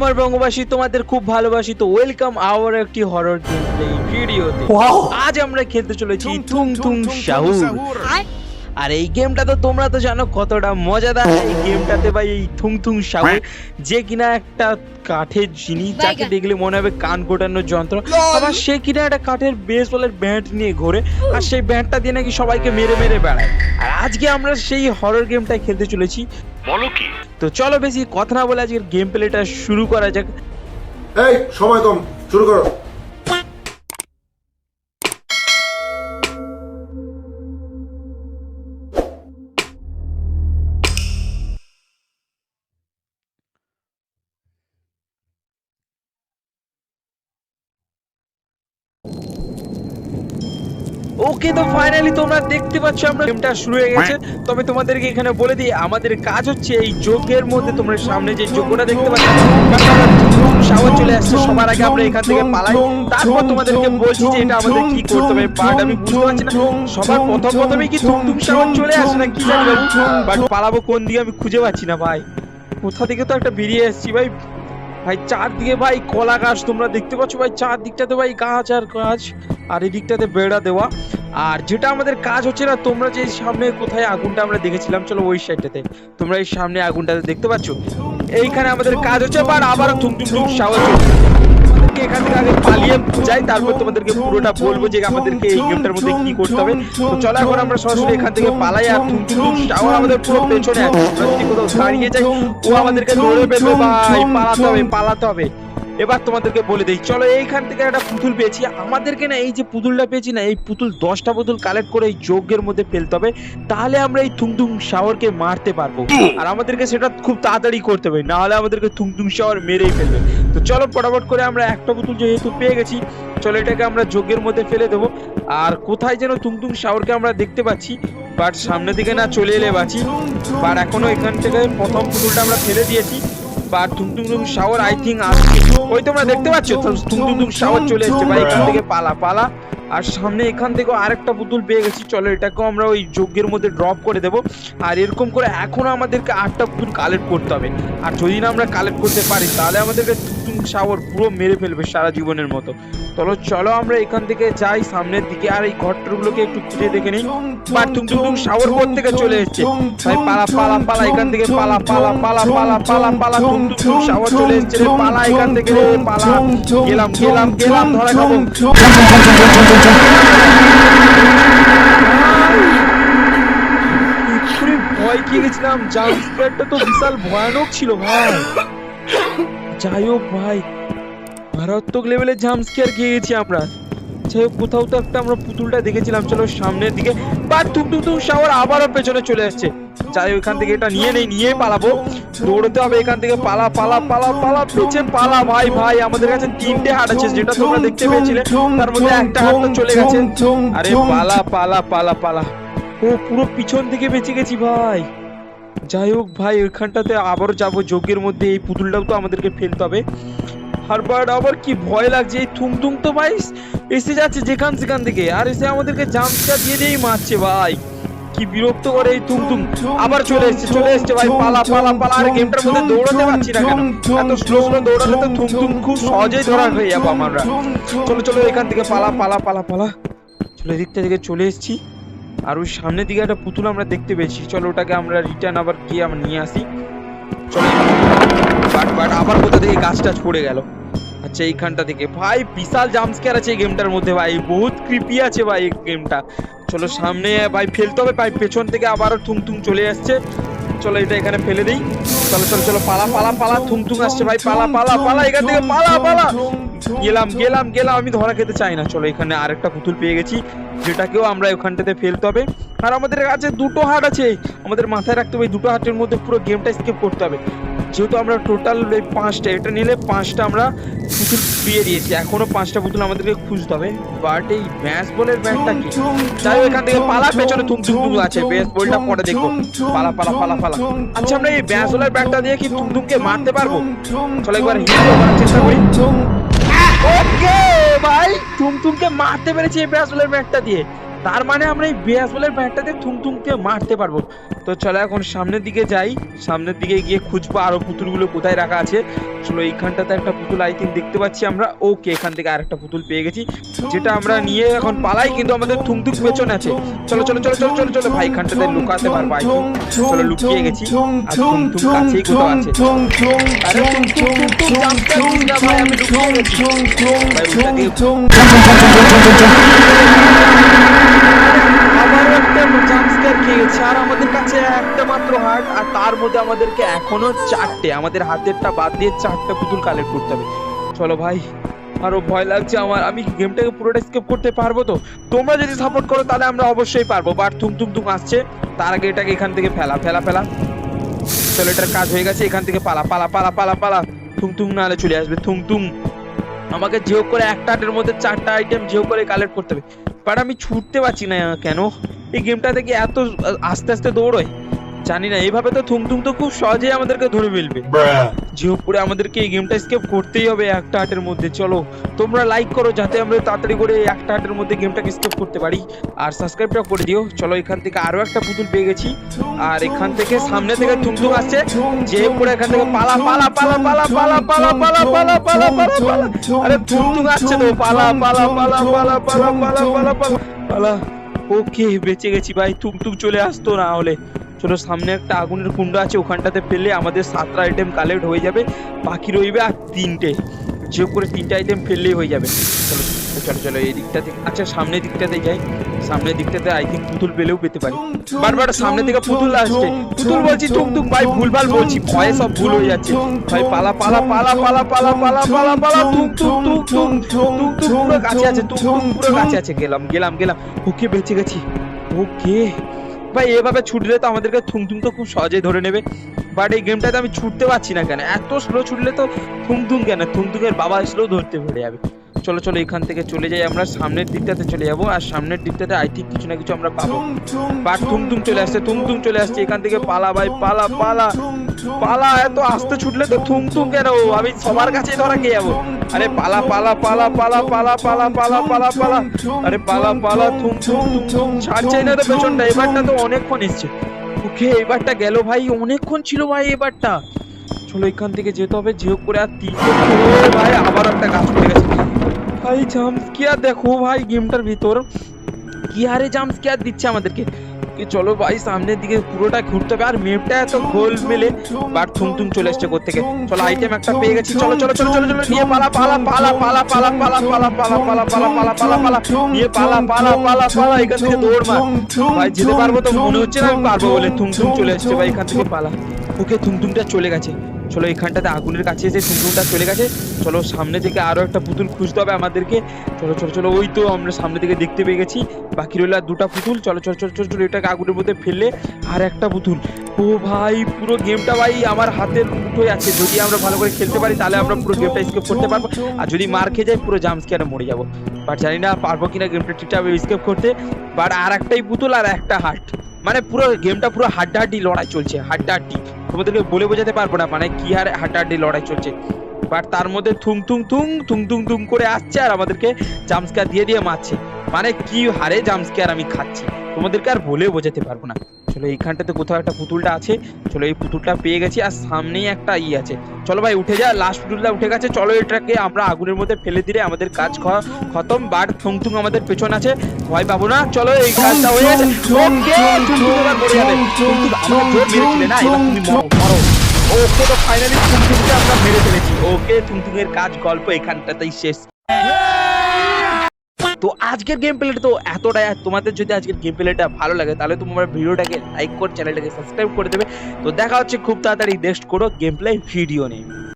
আমার বঙ্গবাসী তোমাদের খুব ভালোবাসি তো ওয়েলকাম আওয়ার একটি হরর গেম প্লে ভিডিওতে আজ আমরা খেলতে চলেছি থুম থুম শাহুর আর এই গেমটা তো তোমরা তো জানো কতটা মজাদার। এই গেমটাতে ভাই এই থুং থুং শাহুর যে কিনা একটা কাঠের জিনিস যাকে দেখলে মনে হবে কান কোটানোর যন্ত্র আবার সে কিনা একটা কাঠের বেস বলের ব্যাট নিয়ে ঘোরে আর সেই ব্যাটটা দিয়ে নাকি সবাইকে মেরে মেরে বেড়ায়। আর আজকে আমরা সেই হরর গেমটাই খেলতে চলেছি। বলো কি? তো চলো বেশি কথা না বলে আজকের গেম প্লেটা শুরু করা যাক। এই সময় কম শুরু করো। ওকে তো ফাইনালি তোমরা দেখতে পাচ্ছ, আমরা গেমটা শুরু হয়ে গেছে। তবে তোমাদেরকে এখানে বলে দিই, আমাদের কাজ হচ্ছে এই মধ্যে তোমরা সামনে যে দেখতে পাচ্ছ আসছে। আগে আমরা এখান থেকে তারপর তোমাদেরকে এটা আমাদের কি করতে হবে। পালাবো কোন দিকে আমি খুঁজে পাচ্ছি না, ভাই। কোথা থেকে তো একটা বেরিয়ে এসেছি, ভাই। ভাই, চারদিকে ভাই কলা গাছ, তোমরা দেখতে পাচ্ছ ভাই, চারদিকটাতে ভাই গাছ আর গাছ, আর এদিকটাতে দিকটাতে বেড়া দেওয়া। আর যেটা আমাদের কাজ হচ্ছে না, তোমরা যে সামনে কোথায় আগুনটা আমরা দেখেছিলাম, চলো ওই সাইডটাতে তোমরা এই সামনে আগুনটাতে দেখতে পাচ্ছ? এইখানে আমাদের কাজ হচ্ছে আবার আবার থুম থুম থুম সাহায্য তোমাদেরকে এখান থেকে আগে পালিয়ে যাই তারপর তোমাদেরকে পুরোটা বলব যে আমাদেরকে এই গেমটার মধ্যে কি করতে হবে। তো চলো এখন আমরা সরাসরি এখান থেকে পালাই আর শাওয়ার আমাদের পুরো পেছনে আছে আমরা কোথাও দাঁড়িয়ে যাই ও আমাদেরকে ধরে ফেলবে, ভাই, পালাতে হবে পালাতে হবে। এবার তোমাদেরকে বলে দিই, চলো এইখান থেকে একটা পুতুল পেয়েছি। আমাদেরকে না এই যে পুতুলটা পেয়েছি না, এই পুতুল দশটা পুতুল কালেক্ট করে এই যজ্ঞের মধ্যে ফেলতে হবে, তাহলে আমরা এই থুংথুং শাওয়ারকে মারতে পারব। আর আমাদেরকে সেটা খুব তাড়াতাড়ি করতে হবে, না হলে আমাদেরকে থুংথুং শাওয়ার মেরেই ফেলবে। তো চলো ফটাফট করে আমরা একটা পুতুল যেহেতু পেয়ে গেছি, চলো এটাকে আমরা যজ্ঞের মধ্যে ফেলে দেবো। আর কোথায় যেন থুংথুং শাওয়ারকে আমরা দেখতে পাচ্ছি বাট সামনের দিকে না চলে এলে বাঁচি। বাট এখনও এখান থেকে প্রথম পুতুলটা আমরা ফেলে দিয়েছি। বা আই আসছে ওই তোমরা দেখতে পাচ্ছ? টুং শাওয়ার চলে এসেছে। ভাই এখান থেকে পালা পালা। আর সামনে এখান থেকে আরেকটা পুতুল পেয়ে গেছি। চলো, এটাকেও আমরা ওই যজ্ঞের মধ্যে ড্রপ করে দেব। আর এরকম করে এখনও আমাদেরকে আটটা পুতুল কালেক্ট করতে হবে। আর যদি না আমরা কালেক্ট করতে পারি, তাহলে আমাদেরকে টুংটুং শাওয়ার পুরো মেরে ফেলবে সারা জীবনের মতো। চলো চলো আমরা এখান থেকে যাই, সামনের দিকে। আর এই ঘরটাগুলোকে একটু খুঁজে দেখে নিই। বা টুংটুং টুং শাওয়ার থেকে চলে এসেছে। ভাই, পালা পালা পালা, এখান থেকে পালা পালা পালা পালা পালা পালা টুং শাওয়ার চলে এসেছে পালা, এখান থেকে পালা। গেলাম গেলাম গেলাম, ধরা খাব। এক্ষুনি ভয় খেয়ে গেছিলাম তো বিশাল ভয়ানক ছিল ভাই। যাই হোক ভাই, মারাত্মক লেভেলের জাম্প খেয়ে গেছি আমরা। হোক, কোথাও তো একটা আমরা পুতুলটা দেখেছিলাম। চলো সামনের দিকে। বা টুক টুক টুক শাওয়ার আবারও পেছনে চলে আসছে যাই এখান থেকে এটা নিয়ে নেই নিয়ে পালাবো। দৌড়তে হবে এখান থেকে। পালা পালা পালা পালা পেছে পালা। ভাই ভাই, আমাদের কাছে তিনটে হাট আছে, যেটা তোমরা দেখতে পেয়েছিলে। তার মধ্যে একটা হাট চলে গেছে। আরে পালা পালা পালা পালা। ও, পুরো পিছন থেকে বেঁচে গেছি, ভাই। যাই হোক, ভাই, ওইখানটাতে আবার যাব। যজ্ঞের মধ্যে এই পুতুলটাও তো আমাদেরকে ফেলতে হবে। আর বাট আবার কি ভয় লাগছে এই থুম থুম তো ভাই এসে যাচ্ছে যেখান সেখান থেকে। আর এসে আমাদেরকে জাম্পটা দিয়ে দিয়েই মারছে ভাই। কি বিরক্ত করে এই তুম তুম আবার চলে এসছে চলে এসছে ভাই পালা পালা পালা। আর গেমটার মধ্যে দৌড়াতে পারছি না কেন? এত স্লো স্লো দৌড়ালে তো থুম থুম খুব সহজেই ধরা হয়ে যাব আমরা। চলো চলো এখান থেকে পালা পালা পালা পালা। চলো এদিকটা থেকে চলে এসেছি। আর ওই সামনের দিকে একটা পুতুল আমরা দেখতে পেয়েছি। চলো ওটাকে আমরা রিটার্ন আবার গিয়ে আমরা নিয়ে আসি। চলো বাট বাট আবার কোথা থেকে গাছ টাছ পড়ে গেল। আচ্ছা এইখানটা থেকে ভাই, বিশাল জাম্পস্ক্যার আছে এই গেমটার মধ্যে, ভাই। বহুত ক্রিপি আছে ভাই এই গেমটা চলো, সামনে, ভাই, ফেলতে হবে ভাই পেছন থেকে আবারও থুম থুম চলে আসছে। চলো, এটা এখানে ফেলে দিই। চলো চলো চলো, পালা পালা পালা থুম থুম আসছে ভাই। পালা পালা পালা, এখান থেকে পালা পালা। গেলাম গেলাম গেলাম, আমি ধরা খেতে চাই না। চলো, এখানে আরেকটা পুতুল পেয়ে গেছি, যেটাকেও আমরা ওখানটাতে ফেলতে হবে। আর আমাদের কাছে দুটো হাট আছে। আমাদের মাথায় রাখতে হবে দুটো হাটের মধ্যে পুরো গেমটা স্কিপ করতে হবে। যেহেতু আমরা টোটাল এই পাঁচটা এটা নিলে পাঁচটা আমরা পুতুল দিয়ে দিয়েছি। এখনও পাঁচটা পুতুল আমাদেরকে খুঁজতে হবে। বাট এই ব্যাস বলের ব্যাটটা কি? যাই হোক এখান থেকে পালা পেছনে থুম থুম থুম আছে। ব্যাস বলটা পরে দেখব। পালা পালা পালা পালা। আচ্ছা আমরা এই ব্যাস বলের ব্যাটটা দিয়ে কি থুম থুমকে মারতে পারব? চলো একবার হিট করার চেষ্টা করি। ওকে ভাই টুমটুমকে মারতে পেরেছি এই ব্যাসলের ব্যাটটা দিয়ে। তার মানে আমরা এই বেয়াসবলের ব্যাটটাতে থুং থুংকে মারতে পারব। তো চলো এখন সামনের দিকে যাই। সামনের দিকে গিয়ে খুঁজবো আরও পুতুলগুলো কোথায় রাখা আছে। চলো এইখানটাতে একটা পুতুল আই থিঙ্ক দেখতে পাচ্ছি আমরা। ওকে এখান থেকে আরেকটা পুতুল পেয়ে গেছি যেটা আমরা নিয়ে এখন পালাই কিন্তু আমাদের থুং থুং পেছনে আছে। চলো চলো চলো চলো চলো চলো ভাই এখানটাতে লুকাতে পারব আই চলো লুকিয়ে গেছি। আর থুং থুং কাছেই কোথাও আছে। আরে থুং থুং থুং থুং জানতে না ভাই আমি লুকিয়ে গেছি। ভাই উল্টা দিয়ে আবারও একটা জাম্পস্কার খেয়ে গেছে আর আমাদের কাছে একটা মাত্র হার্ট আর তার মধ্যে আমাদেরকে এখনও চারটে, আমাদের হাতেরটা বাদ দিয়ে চারটে পুতুল কালেক্ট করতে হবে। চলো ভাই, আরও ভয় লাগছে আমার, আমি গেমটাকে পুরোটা স্কিপ করতে পারব তো? তোমরা যদি সাপোর্ট করো, তাহলে আমরা অবশ্যই পারব। বাট থুম থুম থুম আসছে, তার আগে এটাকে এখান থেকে ফেলা ফেলা ফেলা। চলো, এটার কাজ হয়ে গেছে, এখান থেকে পালা পালা পালা পালা পালা। থুম থুম নাহলে চলে আসবে থুম থুম আমাকে যেও করে একটা হাটের মধ্যে চারটা আইটেম যেও করে কালেক্ট করতে হবে। বাট আমি ছুটতে পারছি না কেন? এই গেমটা থেকে এত আস্তে আস্তে দৌড়য়। জানি না এইভাবে তো থুম থুম তো খুব সহজেই আমাদেরকে ধরে ফেলবে করে আমাদেরকে এই গেমটা স্কেপ করতেই হবে একটা হাটের মধ্যে চলো তোমরা লাইক করো যাতে আমরা তাড়াতাড়ি করে একটা হাটের মধ্যে গেমটাকে স্কেপ করতে পারি আর সাবস্ক্রাইবটা করে দিও চলো এখান থেকে আরও একটা পুতুল পেয়ে গেছি আর এখান থেকে সামনে থেকে থুমথুম আসছে যে পরে এখান থেকে পালা পালা পালা পালা পালা পালা পালা পালা পালা পালা পালা আরে থুমথুম আসছে তো পালা পালা পালা পালা পালা পালা পালা পালা পালা ওকে বেঁচে গেছি ভাই থুমথুম চলে আসতো না হলে চলো সামনে একটা আগুনের কুণ্ড আছে, ওখানটাতে পেলে আমাদের সাতটা আইটেম কালেক্ট হয়ে যাবে। বাকি রইবে আর তিনটে। যে করে তিনটে আইটেম ফেললেই হয়ে যাবে। চলো চলো চলো, এই দিকটাতে আচ্ছা সামনের দিকটাতে যাই। সামনের দিকটাতে আই থিঙ্ক পুতুল পেলেও পেতে পারি। বারবার সামনে থেকে পুতুল আসছে। পুতুল বলছি, টুক টুক, ভাই, ভুলভাল বলছি। ভয়ে সব ভুল হয়ে যাচ্ছে। ভাই, পালা পালা পালা পালা পালা পালা পালা পালা, টুক টুক টুক টুক টুক টুক পুরো কাছে আছে। টুক টুক, পুরো কাছে আছে। গেলাম গেলাম গেলাম। ওকে, বেঁচে গেছি। ওকে। ভাই, এভাবে ছুটলে তো আমাদেরকে থুম থুম তো খুব সহজেই ধরে নেবে। বাট এই গেমটাতে আমি ছুটতে পারছি না কেন? এত স্লো ছুটলে তো থুম থুম কেন? থুম থুমের বাবা স্লো ধরতে পেরে যাবে। চলো চলো এখান থেকে চলে যাই আমরা। সামনের দিকটাতে চলে যাব। আর সামনের দিকটাতে আই থিঙ্ক কিছু না কিছু আমরা পাবো। বাট থুম থুম চলে আসছে থুম থুম চলে আসছে। এখান থেকে পালা ভাই পালা পালা। পালা এত আস্তে ছুটলে তো থুম থুম কেন আমি সবার কাছে ধরা খেয়ে যাব। আরে পালা পালা পালা পালা পালা পালা পালা পালা। পালা আরে পালা পালা থুম থুম থুম থুম ছাড়ছেই না তো পেছনটা? এবারটা তো অনেকক্ষণ এসছে। ওকে এবারটা গেল ভাই অনেকক্ষণ ছিল ভাই এবারটা। চলো এখান থেকে যেতে হবে। যেও করে আর তিনটে ও ভাই আবার একটা গাছ পড়ে গেছে। ভাই জাম্প স্কেয়ার দেখো ভাই গেমটার ভিতর কি হারে জাম্প স্কেয়ার দিচ্ছে আমাদেরকে কি চলো ভাই সামনের দিকে পুরোটা ঘুরতে হবে আর মেপটা এত গোল মেলে বাট থুম থুম চলে এসছে থেকে চলো আইটেম একটা পেয়ে গেছি চলো চলো চলো চলো চলো নিয়ে পালা পালা পালা পালা পালা পালা পালা পালা পালা পালা পালা পালা পালা নিয়ে পালা পালা পালা পালা এখান থেকে দৌড় মার ভাই যেতে পারব তো মনে হচ্ছে না আমি পারব বলে থুম থুম চলে আসছে ভাই এখান থেকে পালা ওকে থুমথুমটা চলে গেছে চলো এখানটাতে আগুনের কাছে এসে থুমথুমটা চলে গেছে। চলো সামনে থেকে আরও একটা পুতুল খুঁজতে হবে আমাদেরকে। চলো চলো চলো, ওই তো আমরা সামনে থেকে দেখতে পেয়ে গেছি। বাকি রইল আর দুটা পুতুল। চলো চলো চলো চলো চলো, এটাকে আগুনের মধ্যে ফেললে আর একটা পুতুল। ও ভাই, পুরো গেমটা ভাই আমার হাতের মুঠোয় আছে। যদি আমরা ভালো করে খেলতে পারি, তাহলে আমরা পুরো গেমটা স্কেপ করতে পারব। আর যদি মার খেয়ে যাই, পুরো জাম্প স্কেয়ারে মরে যাব। বাট জানি না পারব কিনা গেমটা ঠিকঠাক স্কেপ করতে। বাট আর একটাই পুতুল আর একটা হাট মানে পুরো গেমটা পুরো হাড্ডাহাড্ডি লড়াই চলছে, হাড্ডাহাড্ডি। তোমাদেরকে বলে বোঝাতে পারব না মানে কি হারে হাড্ডাহাড্ডি লড়াই চলছে। বাট তার মধ্যে থুং থুং থুং থুং থুং থুং করে আসছে আর আমাদেরকে জাম্পস্কার দিয়ে দিয়ে মারছে। মানে কি হারে জাম্পস্কার আমি খাচ্ছি। তোমাদেরকে আর বলে বোঝাতে পারব না চলো এইখানটাতে কোথাও একটা পুতুলটা আছে চলো এই পুতুলটা পেয়ে গেছি আর সামনেই একটা ই আছে চলো ভাই উঠে যা লাস্ট পুতুলটা উঠে গেছে চলো এটাকে আমরা আগুনের মধ্যে ফেলে দিলে আমাদের কাজ খতম বাট থুং থুং আমাদের পেছন আছে ভয় পাবো না চলো এই কাজটা হয়ে গেছে ওকে তো ফাইনালি আমরা মেরে ফেলেছি ওকে থুংথুংয়ের কাজ গল্প এখানটাতেই শেষ তো আজকের গেম প্লেটা তো এতটাই, আর তোমাদের যদি আজকের গেম প্লেটা ভালো লাগে, তাহলে তোমার ভিডিওটাকে লাইক করে চ্যানেলটাকে সাবস্ক্রাইব করে দেবে। তো দেখা হচ্ছে খুব তাড়াতাড়ি নেক্সট কোনো গেম প্লে ভিডিও নিয়ে।